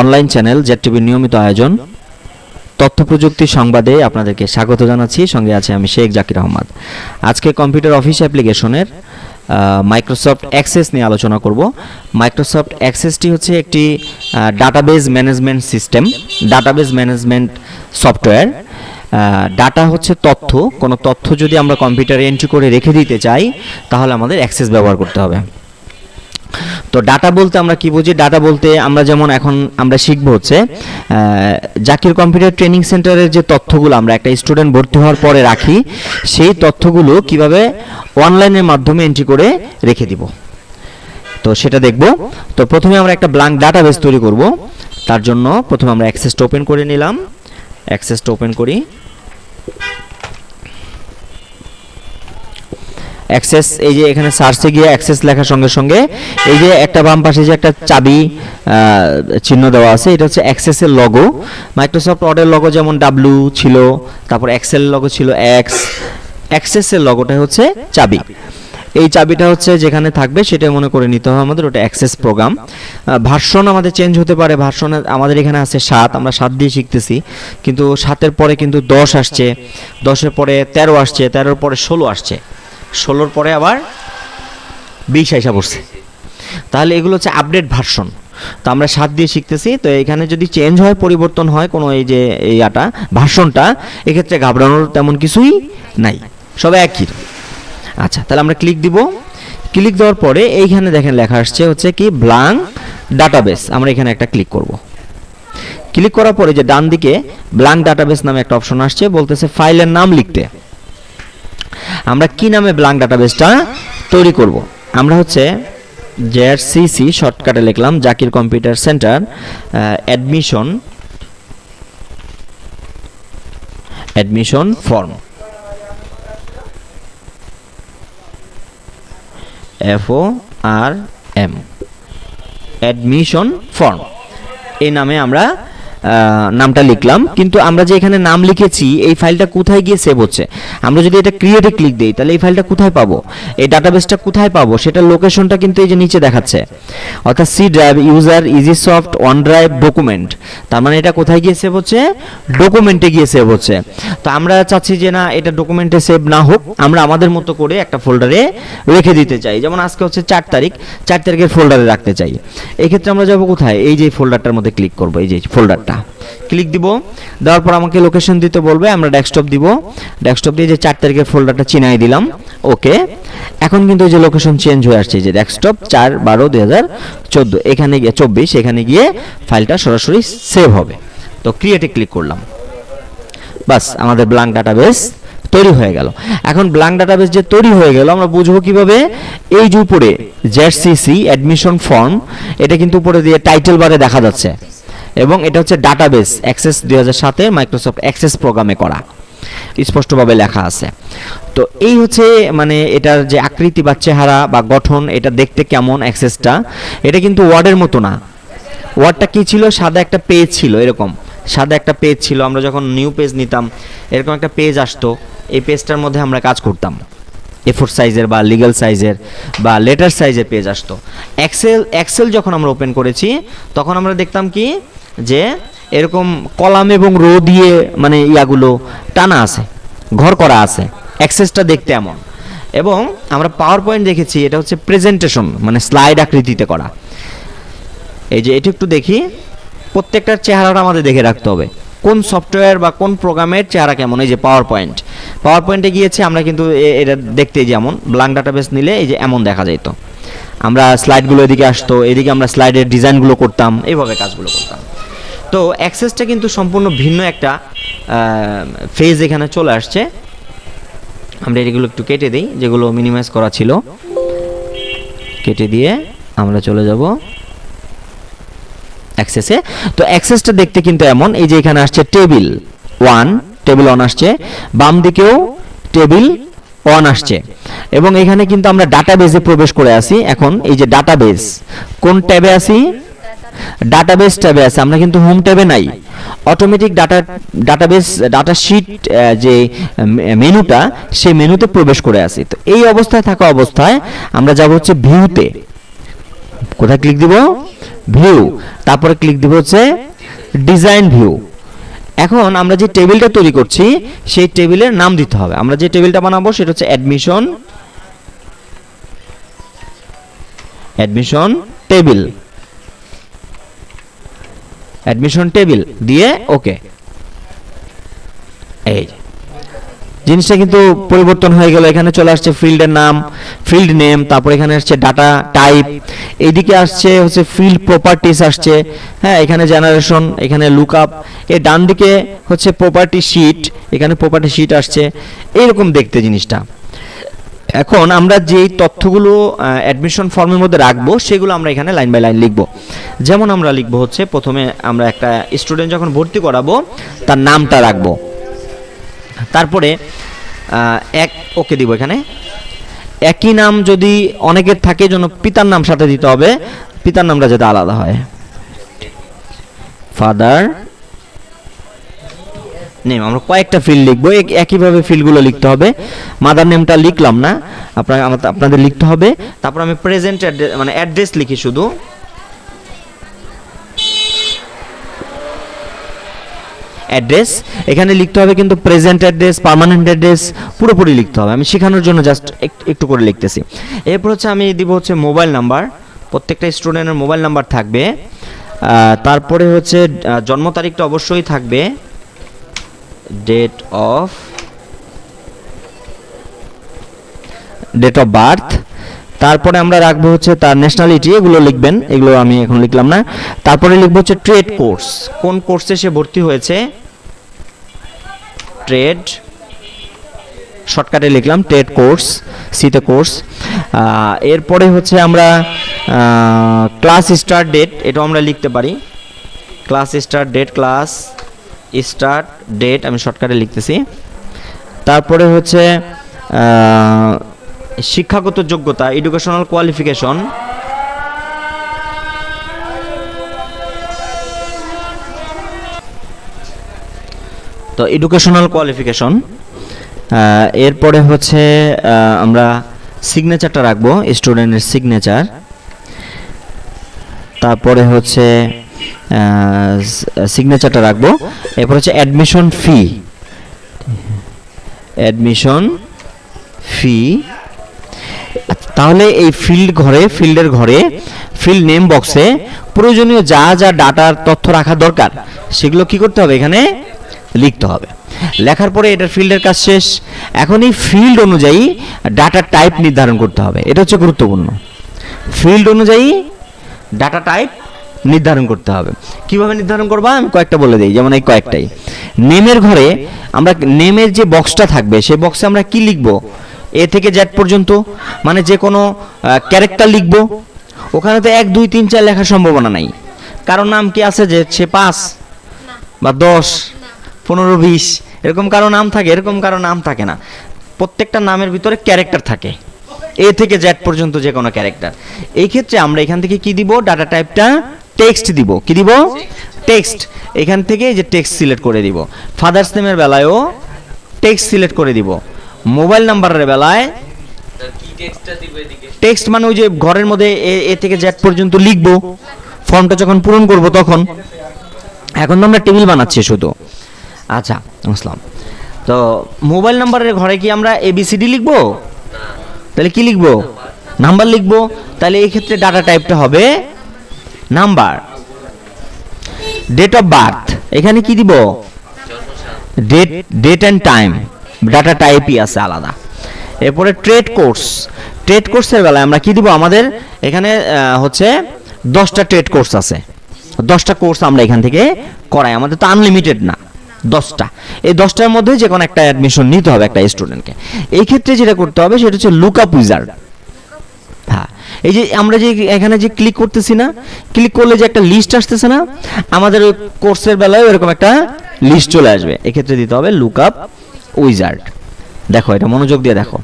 Online channel Z টিভির নিয়মিত আয়োজন। তথ্য প্রযুক্তি সংবাদে আপনাদেরকে স্বাগত জানাচ্ছি। সঙ্গে আছে আমি শেখ জাকির আহমদ। আজকে কম্পিউটার অফিস অ্যাপ্লিকেশনের মাইক্রোসফট অ্যাক্সেস নিয়ে আলোচনা করব। মাইক্রোসফট অ্যাক্সেসটি হচ্ছে একটি database management system database management software data হচ্ছে তথ্য। কোনো তথ্য যদি আমরা কম্পিউটারে এন্ট্রি করে রেখে দিতে চাই, তাহলে আমাদের অ্যাক্সেস ব্যবহার করতে হবে। তো ডাটা বলতে আমরা কি বুঝি? ডাটা বলতে আমরা যেমন এখন আমরা শিখব হচ্ছে জাকির কম্পিউটার ট্রেনিং সেন্টারের যে তথ্যগুলো আমরা একটা স্টুডেন্ট ভর্তি হওয়ার পরে রাখি, সেই তথ্যগুলো কীভাবে অনলাইনের মাধ্যমে এন্ট্রি করে রেখে দিব। তো সেটা দেখব। তো প্রথমে আমরা একটা ব্ল্যাঙ্ক ডাটাবেস তৈরি করব। তার জন্য প্রথমে আমরা অ্যাক্সেসটা ওপেন করে নিলাম। অ্যাক্সেসটা ওপেন করি। অ্যাক্সেস এই যে এখানে সার্চে গিয়ে অ্যাক্সেস লেখার সঙ্গে সঙ্গে এই যে একটা বাম পাশে যে একটা চাবি চিহ্ন দেওয়া আছে, এটা হচ্ছে অ্যাক্সেসের লগো মাইক্রোসফট ওয়ার্ডের লগো যেমন ডাব্লু ছিল, তারপর এক্সেল লগো ছিল এক্স অ্যাক্সেসের লগোটা হচ্ছে চাবি। এই চাবিটা হচ্ছে যেখানে থাকবে সেটা মনে করে নিতে হবে আমাদের, ওটা অ্যাক্সেস প্রোগ্রাম ভার্সন আমাদের চেঞ্জ হতে পারে ভার্সন আমাদের এখানে আছে সাত, আমরা সাত দিয়ে শিখতেছি। কিন্তু সাতের পরে কিন্তু দশ আসছে, দশের পরে তেরো আসছে, তেরোর পরে ষোলো আসছে। ষোলোর পরে আবার বিশ আইসা পড়ছে। তাহলে এগুলো হচ্ছে আপডেট ভার্সন তো আমরা সাত দিয়ে শিখতেছি, তো এখানে যদি চেঞ্জ হয়, পরিবর্তন হয় কোনো এই যে আটা ভার্সনটা এক্ষেত্রে ঘাবড়ানোর তেমন কিছুই নাই। সব একই। আচ্ছা তাহলে আমরা ক্লিক দিব। ক্লিক দেওয়ার পরে এইখানে দেখেন লেখা আসছে হচ্ছে কি ব্লাঙ্ক ডাটাবেস আমরা এখানে একটা ক্লিক করব। ক্লিক করার পরে যে ডান দিকে ব্লাঙ্ক ডাটাবেস নামে একটা অপশন আসছে, বলতেছে ফাইলের নাম লিখতে। আমরা কি নামে ব্লাঙ্ক ডাটাবেসটা তৈরি করব? আমরা হচ্ছে জেআরসিসি শর্টকাটে লিখলাম Zakir computer centre admission admission form F O R M admission form এই নামে আমরা নামটা লিখলাম। কিন্তু আমরা যে এখানে নাম লিখেছি, এই ফাইলটা কোথায় গিয়ে সেভ হচ্ছে? আমরা যদি এটা ক্রিয়েটে ক্লিক দিই, তাহলে এই ফাইলটা কোথায় পাবো? এই ডাটাবেসটা কোথায় পাবো? সেটার লোকেশনটা কিন্তু এই যে নিচে দেখাচ্ছে। অর্থাৎ C drive user easy soft OneDrive document তার মানে এটা কোথায় গিয়ে সেভ হচ্ছে? ডকুমেন্টে গিয়ে সেভ হচ্ছে। তো আমরা চাচ্ছি যে না, এটা ডকুমেন্টে সেভ না হোক, আমরা আমাদের মতো করে একটা ফোল্ডারে রেখে দিতে চাই। যেমন আজকে হচ্ছে চার তারিখ, চার তারিখের ফোল্ডারে রাখতে চাই। এই ক্ষেত্রে আমরা যাব কোথায়? এই যে ফোল্ডারটার মধ্যে ক্লিক করব, এই যে ফোল্ডারটা ক্লিক দিব। দেওয়ার পর আমাকে লোকেশন দিতে বলবে, আমরা ডেস্কটপ দিব। ডেস্কটপ দিয়ে যে চার তারিখের ফোল্ডারটা চিনাই দিলাম। ওকে এখন কিন্তু যে লোকেশন চেঞ্জ হয়ে আসছে যে ডেস্কটপ চার বারো দুই হাজার চোদ্দ। এখানে গিয়ে চব্বিশ, এখানে গিয়ে ফাইলটা সরাসরি সেভ হবে। তো ক্রিয়েটে ক্লিক করলাম। বাস, আমাদের ব্ল্যাঙ্ক ডাটাবেস তৈরি হয়ে গেল। এখন ব্ল্যাঙ্ক ডাটাবেস যে তৈরি হয়ে গেল, আমরা বুঝব কীভাবে? এই যে উপরে জেডসিসি অ্যাডমিশন ফর্ম এটা কিন্তু উপরে দিয়ে টাইটেল বারে দেখা যাচ্ছে। এবং এটা হচ্ছে ডাটাবেস অ্যাক্সেস দুই হাজার সাতে মাইক্রোসফট অ্যাক্সেস প্রোগ্রামে করা। স্পষ্টভাবে লেখা আছে। তো এই হচ্ছে মানে এটার যে আকৃতি বা চেহারা বা গঠন, এটা দেখতে কেমন অ্যাক্সেসটা এটা কিন্তু ওয়ার্ডের মতো না। ওয়ার্ডটা কি ছিল? সাদা একটা পেজ ছিল, এরকম। সাদা একটা পেজ ছিল, আমরা যখন নিউ পেজ নিতাম, এরকম একটা পেজ আসতো, এই পেজটার মধ্যে আমরা কাজ করতাম। এফোর সাইজের বা লিগ্যাল সাইজের বা লেটার সাইজের পেজ আসতো। এক্সেল এক্সেল যখন আমরা ওপেন করেছি, তখন আমরা দেখতাম কি? যে এরকম কলাম এবং রো দিয়ে মানে ইয়াগুলো টানা আছে, ঘর করা আছে, অ্যাক্সেসটা দেখতে এমন। এবং আমরা পাওয়ার পয়েন্ট দেখেছি, এটা হচ্ছে প্রেজেন্টেশন মানে স্লাইড আকৃতিতে করা। এই যে এটি একটু দেখি প্রত্যেকটার চেহারাটা আমাদের দেখে রাখতে হবে। কোন সফটওয়্যার বা কোন প্রোগ্রামের চেহারা কেমন, এই যে পাওয়ার পয়েন্ট পাওয়ার পয়েন্টে গিয়েছে, আমরা কিন্তু এটা দেখতে যেমন ব্লাঙ্ক ডাটাবেস নিলে এই যে এমন দেখা যেত আমরা স্লাইডগুলো এদিকে আসতো, এদিকে আমরা স্লাইডের ডিজাইনগুলো করতাম, এইভাবে কাজগুলো করতাম। তো অ্যাক্সেসটা কিন্তু সম্পূর্ণ ভিন্ন একটা ফেজ এখানে চলে আসছে। আমরা এগুলো একটু কেটে দিই, যেগুলো মিনিমাইজ করা ছিল। কেটে দিয়ে আমরা চলে যাব অ্যাক্সেসে। তো অ্যাক্সেসটা দেখতে কিন্তু এমন, এই যে এখানে আসছে টেবিল ওয়ান টেবিল ওয়ান আসছে। বাম দিকেও টেবিল ওয়ান আসছে। এবং এখানে কিন্তু আমরা ডাটাবেজে প্রবেশ করে আসি এখন এই যে ডাটাবেজ কোন ট্যাবে আসি ডাটাবেস ট্যাবে আছে, আমরা কিন্তু হোম ট্যাবে নাই। Automatic data database data sheet যে মেনুটা, সেই মেনুতে প্রবেশ করে আসি তো এই অবস্থায় থাকা অবস্থায় আমরা যাব হচ্ছে ভিউতে কোথায় ক্লিক দিব? ভিউ তারপরে ক্লিক দিব হচ্ছে ডিজাইন ভিউ এখন আমরা যে টেবিলটা তৈরি করছি, সেই টেবিলের নাম দিতে হবে। আমরা যে টেবিলটা বানাবো, সেটা হচ্ছে admission admission table admission table দিয়ে ওকে এই জিনিসটা কিন্তু পরিবর্তন হয়ে গেল। এখানে চলে আসছে ফিল্ডের নাম, ফিল্ড নেম, তারপর এখানে আসছে ডাটা টাইপ এইদিকে আসছে হচ্ছে ফিল্ড প্রপার্টিস আসছে। হ্যাঁ এখানে জেনারেশন এখানে লুক আপ এর ডান দিকে হচ্ছে প্রপার্টি শিট এখানে প্রপার্টি শিট আসছে। এইরকম দেখতে জিনিসটা। এখন আমরা যেই তথ্যগুলো অ্যাডমিশন ফর্মের মধ্যে রাখব, সেগুলো আমরা এখানে লাইন বাই লাইন লিখব। যেমন আমরা লিখব হচ্ছে, প্রথমে আমরা একটা স্টুডেন্ট যখন ভর্তি করাবো, তার নামটা রাখব। তারপরে এক, ওকে দিব এখানে। একই নাম যদি অনেকের থাকে জন্য পিতার নাম সাথে দিতে হবে, পিতার নামটা যাতে আলাদা হয়। ফাদার নেম, আমরা কয়েকটা ফিল্ড লিখব। এক- একইভাবে ফিল্ডগুলো লিখতে হবে। মাদার নেমটা লিখলাম না। আপনার আপনাদের লিখতে হবে। তারপর আমি প্রেজেন্ট মানে অ্যাড্রেস লিখি শুধু। অ্যাড্রেস এখানে লিখতে হবে কিন্তু প্রেজেন্ট অ্যাড্রেস পার্মানেন্ট অ্যাড্রেস পুরোপুরি লিখতে হবে। আমি শেখানোর জন্য জাস্ট একটু করে লিখতেছি। এরপর হচ্ছে আমি দিব হচ্ছে মোবাইল নাম্বার প্রত্যেকটা স্টুডেন্টের মোবাইল নাম্বার থাকবে। তারপরে হচ্ছে জন্ম তারিখটা অবশ্যই থাকবে। Date of date of birth তারপরে আমরা রাখব হচ্ছে তার ন্যাশনালিটি এগুলো লিখবেন, এগুলো আমি এখন লিখলাম না। তারপরে লিখব হচ্ছে ট্রেড কোর্স কোন কোর্সে সে ভর্তি হয়েছে? ট্রেড শর্টকাটে লিখলাম ট্রেড কোর্স সিতে কোর্স এরপরে হচ্ছে আমরা ক্লাস স্টার্ট ডেট এটাও আমরা লিখতে পারি। Class start date class start date আমি শর্টকাটে লিখতেছি। তারপরে হচ্ছে শিক্ষাগত যোগ্যতা এডুকেশনাল কোয়ালিফিকেশন তো এডুকেশনাল কোয়ালিফিকেশন এরপরে হচ্ছে আমরা সিগনেচারটা রাখব স্টুডেন্টের সিগনেচার তারপরে হচ্ছে সিগনেচারটা রাখব। এরপর হচ্ছে অ্যাডমিশন ফি অ্যাডমিশন ফি তাহলে এই ফিল্ড ঘরে ফিল্ডের ঘরে ফিল্ড নেম বক্সে প্রয়োজনীয় যা যা ডাটার তথ্য রাখা দরকার, সেগুলো কি করতে হবে এখানে? লিখতে হবে। লেখার পরে এটার ফিল্ডের কাজ শেষ। এখন এই ফিল্ড অনুযায়ী ডাটা টাইপ নির্ধারণ করতে হবে। এটা হচ্ছে গুরুত্বপূর্ণ। ফিল্ড অনুযায়ী ডাটা টাইপ নির্ধারণ করতে হবে। কীভাবে নির্ধারণ করবা? আমি কয়েকটা বলে দিই, যেমন এই কয়েকটাই। নেমের ঘরে আমরা নেমের যে বক্সটা থাকবে সেই বক্সে আমরা কি লিখব? এ থেকে জেড পর্যন্ত মানে যে কোনো ক্যারেক্টার লিখব। ওখানে তো এক, দুই, তিন, চার লেখার সম্ভাবনা নাই। কারণ নাম কি আছে যে সে পাঁচ বা দশ, পনেরো, বিশ? এরকম কারও নাম থাকে, এরকম কারও নাম থাকে না। প্রত্যেকটা নামের ভিতরে ক্যারেক্টার থাকে। এ থেকে জেড পর্যন্ত যে কোনো ক্যারেক্টার এই ক্ষেত্রে আমরা এখান থেকে কি দিব? ডাটা টাইপটা টেক্সট দিব। কি দিব? টেক্সট এখান থেকে যে টেক্সট সিলেক্ট করে দিব। ফাদার্স নেমের বেলায়ও টেক্সট সিলেক্ট করে দিব। মোবাইল নাম্বারের বেলায় টেক্সট মানে ওই যে ঘরের মধ্যে এ থেকে জেড পর্যন্ত লিখব। ফর্মটা যখন পূরণ করব তখন। এখন তো আমরা টেবিল বানাচ্ছি শুধু। আচ্ছা আসলাম। তো মোবাইল নাম্বারের ঘরে কি আমরা এবিসিডি লিখব? তাহলে কি লিখব? নাম্বার লিখব। তাহলে এই ক্ষেত্রে ডাটা টাইপটা হবে নাম্বার। ডেট অফ বার্থ এখানে কি দিব? Date date and time data টাইপই আছে আলাদা। এরপরে ট্রেড কোর্স ট্রেড কোর্সের বেলায় আমরা কি দিব আমাদের? এখানে হচ্ছে দশটা ট্রেড কোর্স আছে। দশটা কোর্স আমরা এখান থেকে করাই, আমাদের তো আনলিমিটেড না, দশটা। এই দশটার মধ্যে যে কোনো একটা অ্যাডমিশন নিতে হবে একটা স্টুডেন্টকে এই ক্ষেত্রে যেটা করতে হবে, সেটা হচ্ছে লুক আপ উইজার্ড এই যে আমরা যে এখানে যে ক্লিক করতেছি না ক্লিক করলে যে একটা লিস্ট আসতেছে না, আমাদের ওই কোর্সের বেলায় এরকম একটা লিস্ট চলে আসবে। এক্ষেত্রে দিতে হবে লুক আপ উইজার্ড দেখো, এটা মনোযোগ দিয়ে দেখো।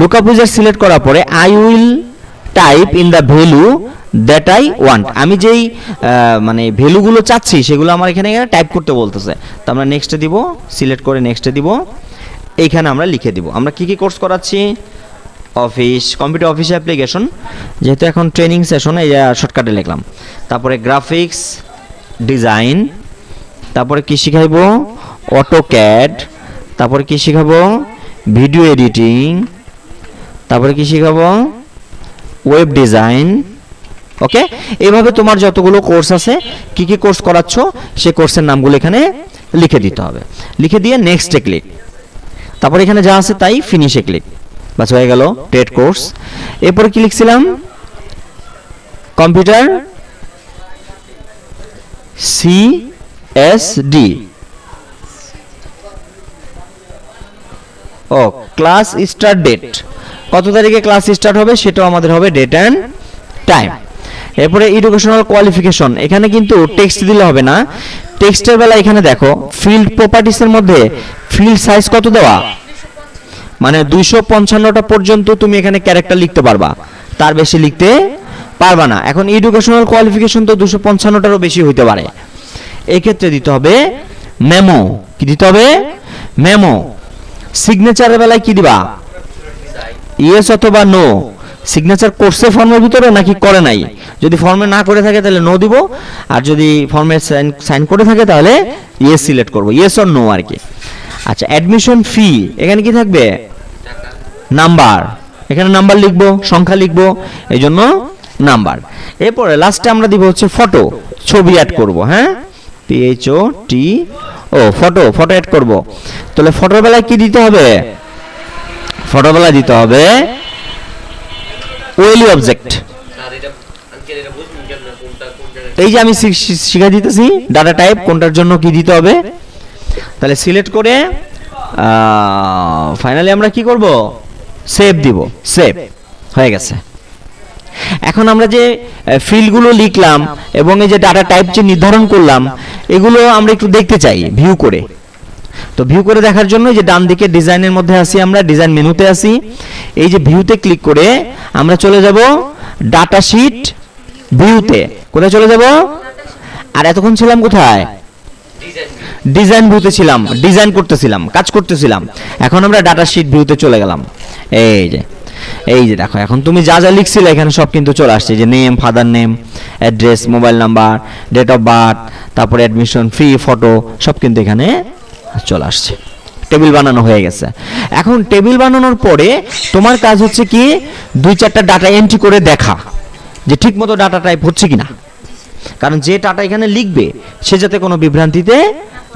লুক আপ উইজার্ড সিলেক্ট করার পরে I will type in the value that I want আমি যেই মানে ভ্যালুগুলো চাচ্ছি, সেগুলো আমার এখানে টাইপ করতে বলতেছে। তো আমরা নেক্সটে দিব সিলেক্ট করে নেক্সটে দিব। এইখানে আমরা লিখে দিব। আমরা কি কি কোর্স করাচ্ছি? অফিস কম্পিউটার অফিস অ্যাপ্লিকেশন যেহেতু এখন ট্রেনিং সেশন এই শর্টকাটে লিখলাম। তারপরে গ্রাফিক্স ডিজাইন তারপরে কি শিখাইবো? অটো ক্যাড তারপরে কি শিখাবো? ভিডিও এডিটিং তারপরে কি শিখাবো? ওয়েব ডিজাইন ওকে এইভাবে তোমার যতগুলো কোর্স আছে, কি কি কোর্স করাচ্ছ সে কোর্সের নামগুলো এখানে লিখে দিতে হবে। লিখে দিয়ে নেক্সটে ক্লিক তারপর এখানে যা আছে তাই ফিনিশে ক্লিক বাস হয়ে গেল টেট কোর্স এরপরে কি লিখছিলাম? Computer C S D O class start date কত তারিখে ক্লাস স্টার্ট হবে? সেটাও আমাদের হবে ডেট অ্যান্ড টাইম এরপরে এডুকেশনাল কোয়ালিফিকেশন এখানে কিন্তু টেক্সট দিলে হবে না। টেক্সটের বেলা এখানে দেখো ফিল্ড প্রপার্টিসের মধ্যে ফিল্ড সাইজ কত দেওয়া? মানে দুইশো পঞ্চান্নটা পর্যন্ত তুমি এখানে ক্যারেক্টার লিখতে পারবা। তার বেশি লিখতে পারবা না। এখন এডুকেশনাল কোয়ালিফিকেশন তো দুশো পঞ্চান্নটারও বেশি হইতে পারে। এক্ষেত্রে দিতে হবে মেমো কি দিতে হবে? মেমো সিগনেচারের বেলায় কি দিবা? ইয়েস অথবা নো সিগনেচার করছে ফর্মের ভিতরে নাকি করে নাই। যদি ফর্মে না করে থাকে তাহলে নো দিব। আর যদি ফর্মে সাইন সাইন করে থাকে তাহলে ইয়েস সিলেক্ট করব। ইয়েস অর নো আর কি। আচ্ছা অ্যাডমিশন ফি এখানে কি থাকবে? নাম্বার। এখানে নাম্বার লিখব, সংখ্যা লিখব এই জন্য নাম্বার। এরপরে লাস্টে আমরা দিব হচ্ছে ফটো ছবি অ্যাড করব হ্যাঁ? P H O T O photo photo add করব। তাহলে ফটোর বেলায় কি দিতে হবে? ফটোর বেলায় দিতে হবে ওয়েলি অবজেক্ট এই যে আমি শি- শি- শিখাই দিতেছি ডাটা টাইপ কোনটার জন্য কি দিতে হবে? তাহলে সিলেক্ট করে ফাইনালি আমরা কি করব? সেভ দিব সেভ হয়ে গেছে। এখন আমরা যে ফিল্ডগুলো লিখলাম এবং এই যে ডাটা টাইপ যে নির্ধারণ করলাম, এগুলো আমরা একটু দেখতে চাই ভিউ করে। তো ভিউ করে দেখার জন্য যে ডান দিকে ডিজাইনের মধ্যে আসি আমরা ডিজাইন মেনুতে আসি এই যে ভিউতে ক্লিক করে আমরা চলে যাব ডাটা শিট ভিউতে কোথায় চলে যাব? আর এতক্ষণ ছিলাম কোথায়? ডিজাইন ডিজাইন ভিউতে ছিলাম ডিজাইন করতেছিলাম, কাজ করতেছিলাম। এখন আমরা ডাটা শিট ভিউতে চলে গেলাম। এই যে এই যে দেখো, এখন তুমি যা যা লিখছিলে এখানে সব কিন্তু চলে আসছে। যে name father name address mobile number date of birth তারপরে অ্যাডমিশন ফি ফটো সব কিন্তু এখানে চলে আসছে। টেবিল বানানো হয়ে গেছে। এখন টেবিল বানানোর পরে তোমার কাজ হচ্ছে কি? দুই চারটা ডাটা এন্ট্রি করে দেখা যে ঠিকমতো ডাটা টাইপ হচ্ছে কিনা। কারণ যে টাটা এখানে লিখবে, সে যাতে কোনো বিভ্রান্তিতে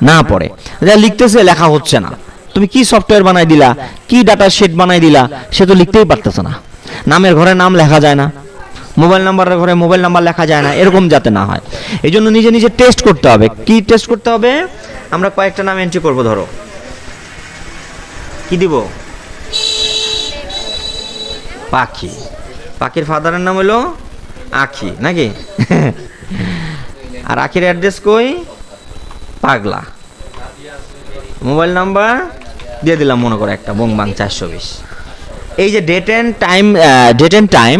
না পড়ে। যা লিখতেছে লেখা হচ্ছে না। তুমি কি সফটওয়্যার বানাই দিলা? কি ডাটা সেট বানাই দিলা? সে তো লিখতেই পারতেছে না। নামের ঘরে নাম লেখা যায় না। মোবাইল নাম্বারের ঘরে মোবাইল নাম্বার লেখা যায় না। এরকম যাতে না হয়। এই জন্য নিজে নিজে টেস্ট করতে হবে। কি টেস্ট করতে হবে? আমরা কয়েকটা নাম এন্ট্রি করব, ধরো। কি দিব? পাখি। পাখির ফাদারের নাম হলো আখি, নাকি? আর আখির অ্যাড্রেস কই? পাগলা। মোবাইল নাম্বার দিয়ে দিলাম, মনে করে একটা বংবাং চারশো বিশ। এই যে date and time date and time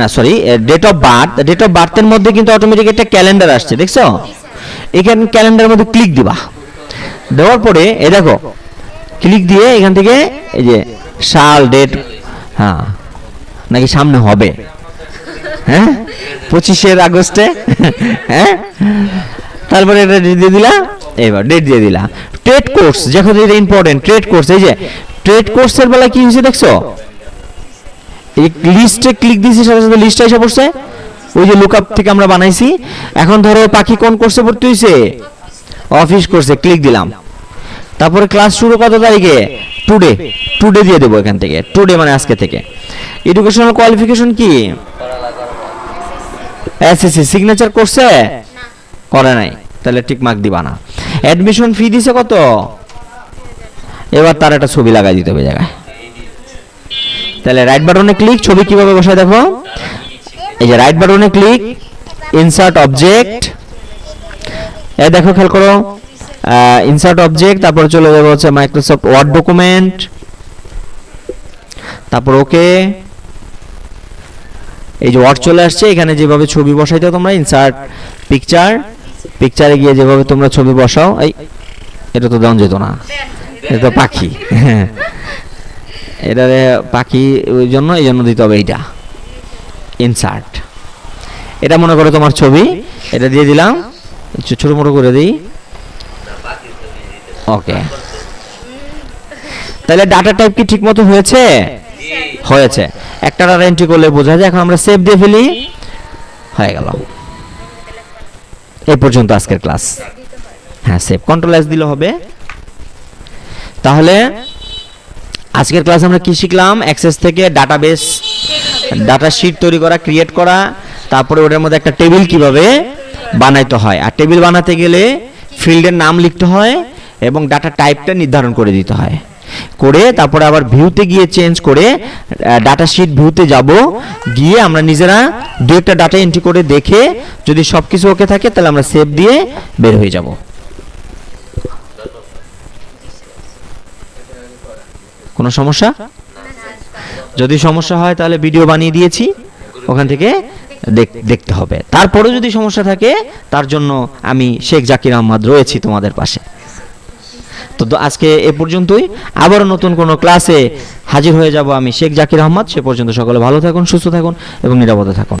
না sorry date of birth date of বার্থের মধ্যে কিন্তু অটোমেটিক একটা ক্যালেন্ডার আসছে, দেখছ? এখানে ক্যালেন্ডারের মধ্যে ক্লিক দিবা। দেওয়ার পরে, এ দেখো ক্লিক দিয়ে এখান থেকে এই যে সাল ডেট হ্যাঁ নাকি সামনে হবে। হ্যাঁ? পঁচিশের আগস্টে হ্যাঁ? তারপরে এটা দিয়ে দিলা। এবার ডেট দিয়ে দিলা। ট্রেড কোর্স যখন এটা ইম্পর্টেন্ট ট্রেড কোর্স এই যে ট্রেড কোর্সের বেলা কি হয়েছে দেখছ? এই লিস্টে ক্লিক দিয়েছি সাথে সাথে লিস্টে এসে পড়ছে। ওই যে লুকআপ থেকে আমরা বানাইছি। এখন ধরো পাখি কোন কোর্সে ভর্তি হয়েছে অফিস কোর্সে ক্লিক দিলাম। তারপরে ক্লাস শুরু কত তারিখে? টুডে টুডে দিয়ে দেবো এখান থেকে। টুডে মানে আজকে থেকে। এডুকেশনাল কোয়ালিফিকেশন কি? এসএসসি সিগনেচার করছে করে নাই। তাহলে ঠিক মার্ক দিবা না। অ্যাডমিশন ফি দিছে কত? এবার তার একটা ছবি লাগাই দিতে হবে জায়গায়। তাহলে রাইট বাটনে ক্লিক ছবি কীভাবে বসায় দেখো। এই যে রাইট বাটনে ক্লিক ইনসার্ট অবজেক্ট এ দেখো, খেয়াল করো। ইনসার্ট অবজেক্ট তারপর চলে যাবে হচ্ছে মাইক্রোসফট ওয়ার্ড ডকুমেন্ট তারপর ওকে এই যে ওয়ার্ড চলে আসছে, এখানে যেভাবে ছবি বসাইতে তোমরা ইনসার্ট পিকচার পিকচারে গিয়ে যেভাবে তোমরা ছবি বসাও, এই, এটা তো দেওয়া যেত না। এটা তো পাখি। এটারে পাখি ওই জন্য, এই জন্য দিতে হবে এইটা। ইনসার্ট এটা মনে করো তোমার ছবি। এটা দিয়ে দিলাম। ছোটো মোটো করে দিই। ওকে তাহলে ডাটা টাইপ কি ঠিক মতো হয়েছে? হয়েছে। একটা ডাটা এন্ট্রি করলে বোঝা যায়, এখন আমরা সেভ দিয়ে ফেলি। হয়ে গেল। এই পর্যন্ত আজকের ক্লাস। হ্যাঁ সেভ কন্ট্রোল এস দিলে হবে। তাহলে আজকের ক্লাস আমরা কি শিখলাম? অ্যাক্সেস থেকে ডাটাবেস ডাটা শিট তৈরি করা ক্রিয়েট করা, তারপরে ওটার মধ্যে একটা টেবিল কীভাবে বানাইতে হয়। আর টেবিল বানাতে গেলে ফিল্ডের নাম লিখতে হয় এবং ডাটা টাইপটা নির্ধারণ করে দিতে হয়। করে তারপরে আবার ভিউতে গিয়ে চেঞ্জ করে ডাটা শিট ভিউতে যাব। গিয়ে আমরা নিজেরা দু একটা ডাটা এন্ট্রি করে দেখে যদি সব কিছু ওকে থাকে, তাহলে আমরা সেভ দিয়ে বের হয়ে যাব। কোনো সমস্যা? যদি সমস্যা হয়, তাহলে ভিডিও বানিয়ে দিয়েছি। ওখান থেকে দেখ- দেখতে হবে। তারপরেও যদি সমস্যা থাকে, তার জন্য আমি শেখ জাকির আহমদ রয়েছি তোমাদের পাশে। তো আজকে এ পর্যন্তই। আবারও নতুন কোনো ক্লাসে হাজির হয়ে যাব আমি শেখ জাকির আহমদ। সে পর্যন্ত সকলে ভালো থাকুন, সুস্থ থাকুন এবং নিরাপদে থাকুন।